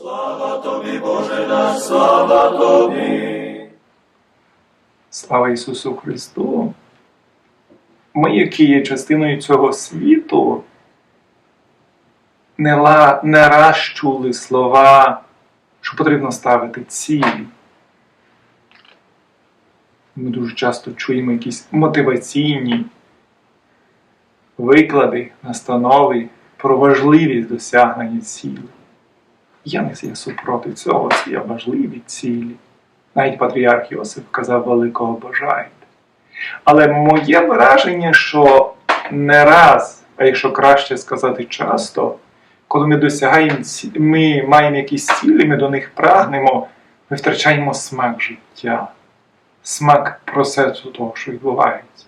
Слава тобі, Боже наш, слава тобі. Слава Ісусу Христу! Ми, які є частиною цього світу, не, ла, не раз чули слова, що потрібно ставити цілі. Ми дуже часто чуємо якісь мотиваційні виклади, настанови про важливість досягнення цілі. Я не є супроти цього, це є важливі цілі. Навіть патріарх Йосиф казав великого бажаєте. Але моє враження, що не раз, а якщо краще сказати часто, коли ми досягаємо ми маємо якісь цілі, ми до них прагнемо, ми втрачаємо смак життя, смак процесу того, що відбувається.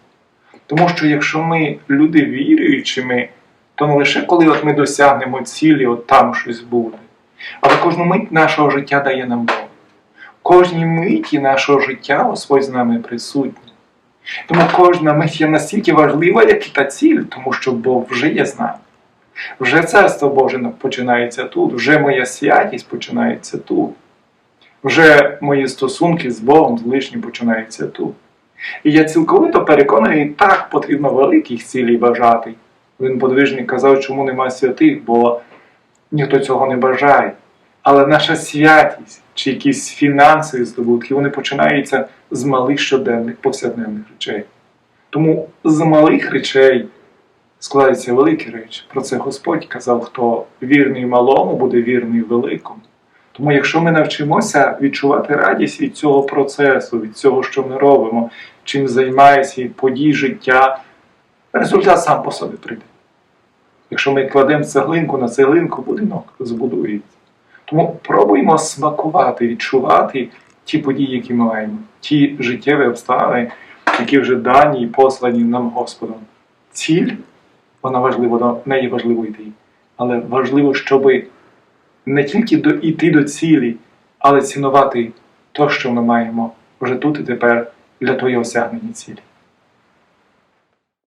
Тому що якщо ми люди віруючими, то не лише коли от ми досягнемо цілі, от там щось буде, але кожну мить нашого життя дає нам Бог. Кожній миті нашого життя Господь з нами присутній. Тому кожна мить є настільки важлива, як і та ціль, тому що Бог вже є з нами. Вже царство Боже починається тут, вже моя святість починається тут. Вже мої стосунки з Богом з лишнім починаються тут. І я цілковито переконаний, так потрібно великих цілей бажати. Він подвижник казав, чому нема святих, бо ніхто цього не бажає. Але наша святість чи якісь фінансові здобутки, вони починаються з малих щоденних повсякденних речей. Тому з малих речей складаються великі речі. Про це Господь казав, хто вірний малому, буде вірний великому. Тому якщо ми навчимося відчувати радість від цього процесу, від цього, що ми робимо, чим займаємося, від подій життя, результат сам по собі прийде. Якщо ми кладемо цеглинку на цеглинку, будинок збудується. Тому пробуємо смакувати, відчувати ті події, які ми маємо, ті життєві обставини, які вже дані і послані нам Господом. Ціль, вона важлива, до неї важливо йти. Але важливо, щоб не тільки до, йти до цілі, але цінувати те, що ми маємо вже тут і тепер для твоєї осягнення цілі.